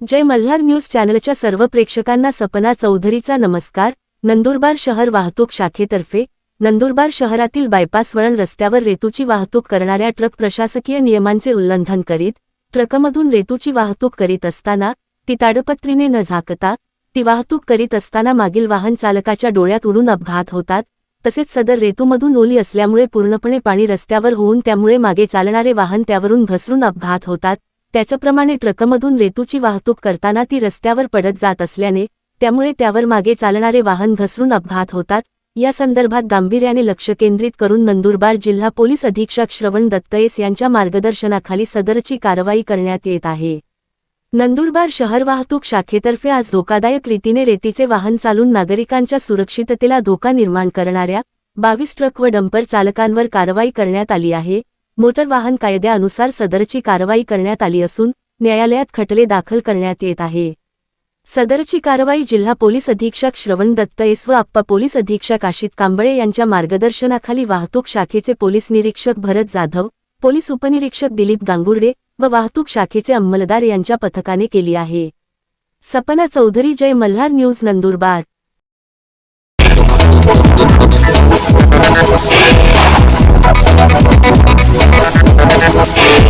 जय Malhar news चॅनलच्या सर्व प्रेक्षकांना सपना चौधरीचा नमस्कार. नंदुरबार शहर वाहतूक शाखेतर्फे नंदुरबार शहरातील बायपास वळण रस्त्यावर रेतूची वाहतूक करणाऱ्या ट्रक प्रशासकीय नियमांचे उल्लंघन करीत ट्रकमधून रेतूची वाहतूक करीत असताना ती ताडपत्रीने न झाकता ती वाहतूक करीत असताना मागील वाहन चालकाच्या डोळ्यात उडून अपघात होतात तसेच सदर रेतूमधून ओली असल्यामुळे पूर्णपणे पाणी रस्त्यावर होऊन त्यामुळे मागे चालणारे वाहन त्यावरून घसरून अपघात होतात. त्याचप्रमाणे ट्रकमधून रेतूची वाहतूक करताना ती रस्त्यावर पडत जात असल्याने त्यामुळे त्यावर मागे चालणारे वाहन घसरून अपघात होतात. या संदर्भात गांभीर्याने लक्ष केंद्रित करून नंदुरबार जिल्हा पोलीस अधीक्षक श्रवण दत्तयेस यांच्या मार्गदर्शनाखाली सदरची कारवाई करण्यात येत आहे. नंदुरबार शहर वाहतूक शाखेतर्फे आज धोकादायक रीतीने रेतीचे वाहन चालून नागरिकांच्या सुरक्षिततेला धोका निर्माण करणाऱ्या बावीस ट्रक व डंपर चालकांवर कारवाई करण्यात आली आहे. मोटर वाहन कायद्यानुसार सदरची कारवाई करण्यात आली असून न्यायालयात खटले दाखल करण्यात येत आहे. सदरची कारवाई जिल्हा पोलीस अधीक्षक श्रवण दत्तयस व आप्पा पोलीस अधीक्षक आशित कांबळे यांच्या मार्गदर्शनाखाली वाहतूक शाखेचे पोलीस निरीक्षक भरत जाधव पोलीस उपनिरीक्षक दिलीप गांगुर्डे व वाहतूक शाखेचे अंमलदार यांच्या पथकाने केली आहे. सपना चौधरी जय मल्हार न्यूज नंदुरबार. see